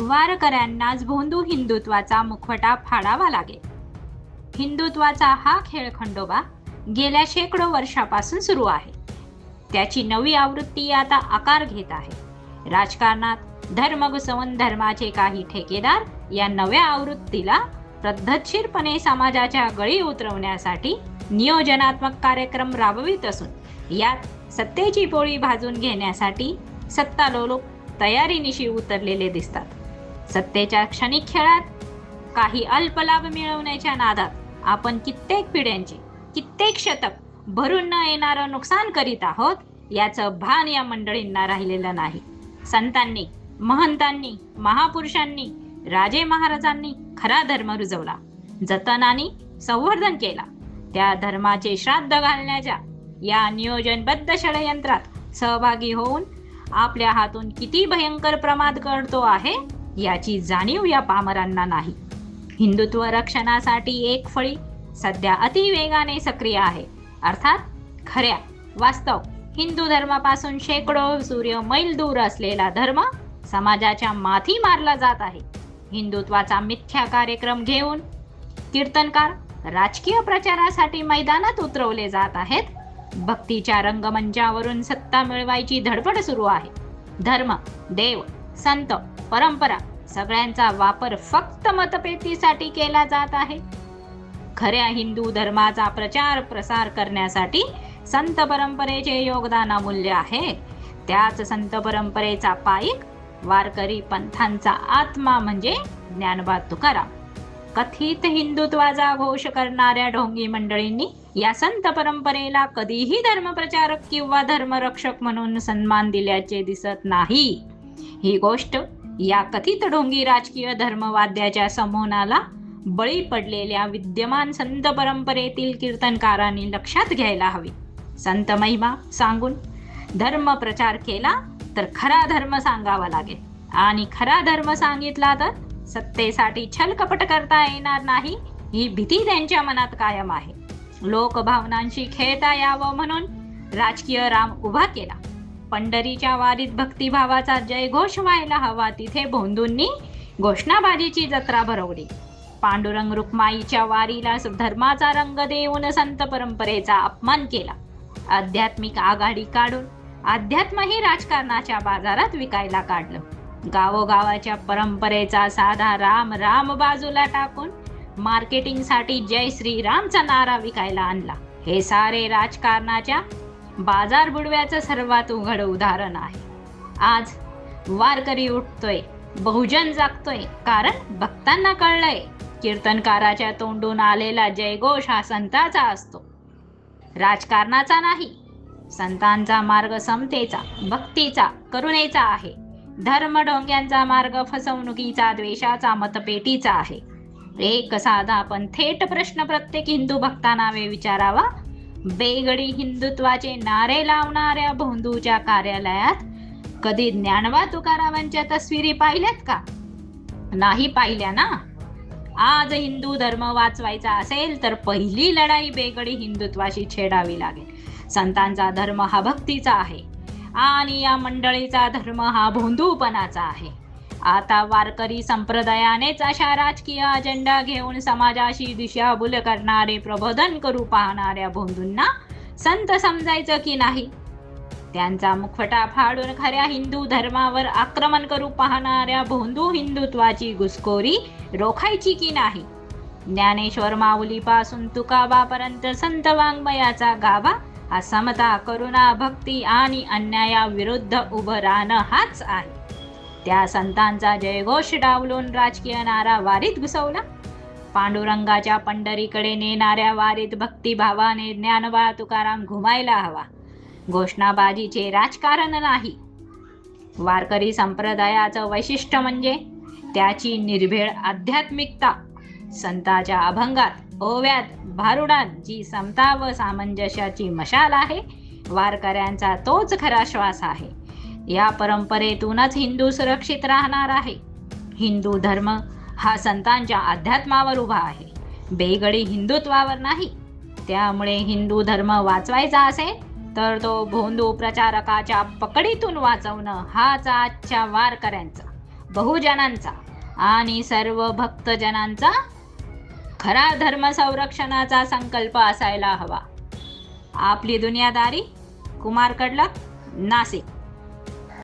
वारकऱ्यांनाच भोंदू हिंदुत्वाचा मुखवटा फाडावा लागेल. हिंदुत्वाचा हा खेळ खंडोबा गेल्या शेकडो वर्षापासून सुरू आहे. त्याची नवी आवृत्ती आता आकार घेत आहे. राजकारणात धर्म घुसवून धर्माचे काही ठेकेदार या नव्या आवृत्तीला पद्धतशीरपणे समाजाच्या गळी उतरवण्यासाठी नियोजनात्मक कार्यक्रम राबवित असून यात सत्तेची पोळी भाजून घेण्यासाठी सत्तालोलोक तयारीनिशी उतरलेले दिसतात. सत्तेच्या क्षणिक खेळात काही अल्प लाभ मिळवण्याच्या नादात आपण कित्येक पिढ्यांचे कित्येक शतक भरून न येणारं नुकसान करीत आहोत याचं भान या मंडळींना राहिलेलं नाही. संतांनी महंतांनी महापुरुषांनी राजे महाराजांनी खरा धर्म रुजवला. जतनाने संवर्धन केला. त्या धर्माचे श्राद्ध घालण्याच्या या नियोजनबद्ध षडयंत्रात सहभागी होऊन आपल्या हातून किती भयंकर प्रमाद करतो आहे याची जाणीव या पामरांना नाही. हिंदुत्व रक्षणासाठी एक फळी सध्या अतिवेगाने सक्रिय आहे. अर्थात खऱ्या वास्तव हिंदू धर्मापासून शेकडो सूर्य मैल दूर असलेला धर्म समाजाच्या माथी मारला जात आहे. हिंदुत्वाचा मिथ्या कार्यक्रम घेऊन कीर्तनकार राजकीय प्रचारासाठी मैदानात उतरवले जात आहेत. भक्तीच्या रंगमंचावरून सत्ता मिळवायची धडपड सुरू आहे. धर्म देव संत परंपरा सगळ्यांचा वापर फक्त मतपेटीसाठी केला जात आहे. खऱ्या हिंदू धर्माचा प्रचार प्रसार करण्यासाठी संत परंपरेचे योगदान अमूल्य आहे. त्याच संत परंपरेचा पाईक वारकरी पंथांचा आत्मा म्हणजे ज्ञानबा तुकाराम. कथित हिंदुत्वाचा घोष करणाऱ्या ढोंगी मंडळींनी या संत परंपरेला कधीही धर्मप्रचारक किंवा धर्मरक्षक म्हणून सन्मान दिल्याचे दिसत नाही. ही गोष्ट या कथित ढोंगी राजकीय धर्मवाद्याच्या समोनाला बळी पडलेल्या विद्यमान संत परंपरेतील कीर्तनकारांनी लक्षात घ्यायला हवी. संत महिमा सांगून धर्म प्रचार केला तर खरा धर्म सांगावा लागेल. आणि खरा धर्म सांगितला तर सत्तेसाठी छलकपट करता येणार नाही ही भीती त्यांच्या मनात कायम आहे. लोकभावनांशी खेळता यावं म्हणून राजकीय राम उभा केला. पंढरीच्या वारीत भक्तिभावाचा जयघोष व्हायला हवा. तिथे भोंदूंनी घोषणाबाजीची जत्रा भरवली. पांडुरंग रुक्माईच्या वारीला धर्माचा रंग देऊन संत परंपरेचा अपमान केला. आध्यात्मिक आघाडी काढून अध्यात्मही राजकारणाच्या बाजारात विकायला काढलं. गावोगावाच्या परंपरेचा साधा राम राम बाजूला टाकून मार्केटिंगसाठी जय श्रीरामचा नारा विकायला आणला. हे सारे राजकारणाच्या बाजार बुडव्याचं सर्वात उघड उदाहरण आहे. आज वारकरी उठतोय बहुजन जागतोय कारण भक्तांना कळलंय कीर्तनकाराच्या तोंडून आलेला जयघोष हा संताचा असतो. राजकारणाचा नाही संतांचा मार्ग समतेचा भक्तीचा करुणेचा आहे. धर्मढोंग्यांचा मार्ग फसवणुकीचा द्वेषाचा मतपेटीचा आहे. एक साधा पण थेट प्रश्न प्रत्येक हिंदू भक्तानावे विचारावा बेगडी हिंदुत्वाचे नारे लावणाऱ्या भोंदूच्या कार्यालयात कधी ज्ञानवा तुकारामांच्या तस्विरी पाहिल्यात का? नाही पाहिल्या ना? आज हिंदू धर्म वाचवायचा असेल तर पहिली लढाई बेगडी हिंदुत्वाशी छेडावी लागेल. संतांचा धर्म हा भक्तीचा आहे आणि या मंडळीचा धर्म हा भोंदूपणाचा आहे. आता वारकरी संप्रदायानेच अशा राजकीय अजेंडा घेऊन समाजाशी दिशाभूल करणारे प्रबोधन करू पाहणाऱ्या भोंदूंना संत समजायचं की नाही? त्यांचा मुखवटा फाडून खऱ्या हिंदू धर्मावर आक्रमण करू पाहणाऱ्या भोंदू हिंदुत्वाची घुसखोरी रोखायची की नाही? ज्ञानेश्वर माऊलीपासून तुकाबापर्यंत संत वाङ्मयाचा गाभा हा समता करुणा भक्ती आणि अन्यायाविरुद्ध उभं राहणं हाच आहे. त्या संतांचा जयघोष डावलून राजकीय नारा वारीत घुसवला. पांडुरंगाच्या पंढरीकडे नेणाऱ्या वारीत भक्तिभावाने ज्ञानबाळ तुकाराम घुमायला हवा. घोषणाबाजीचे राजकारण नाही. वारकरी संप्रदायाचं वैशिष्ट्य म्हणजे त्याची निर्भेळ आध्यात्मिकता. संताच्या अभंगात ओव्यात भारुडात जी समता व सामंजस्याची मशाल आहे वारकऱ्यांचा तोच खरा श्वास आहे. या परंपरेतूनच हिंदू सुरक्षित राहणार आहे. हिंदू धर्म हा संतांच्या अध्यात्मावर उभा आहे. बेगडी हिंदुत्वावर नाही. त्यामुळे हिंदू धर्म वाचवायचा असेल तर तो भोंदू प्रचारकाच्या पकडीतून वाचवणं हाच आजच्या वारकऱ्यांचा बहुजनांचा आणि सर्व भक्तजनांचा खरा धर्म संरक्षणाचा संकल्प असायला हवा. आपली दुनियादारी कुमार कडलक नाशिक.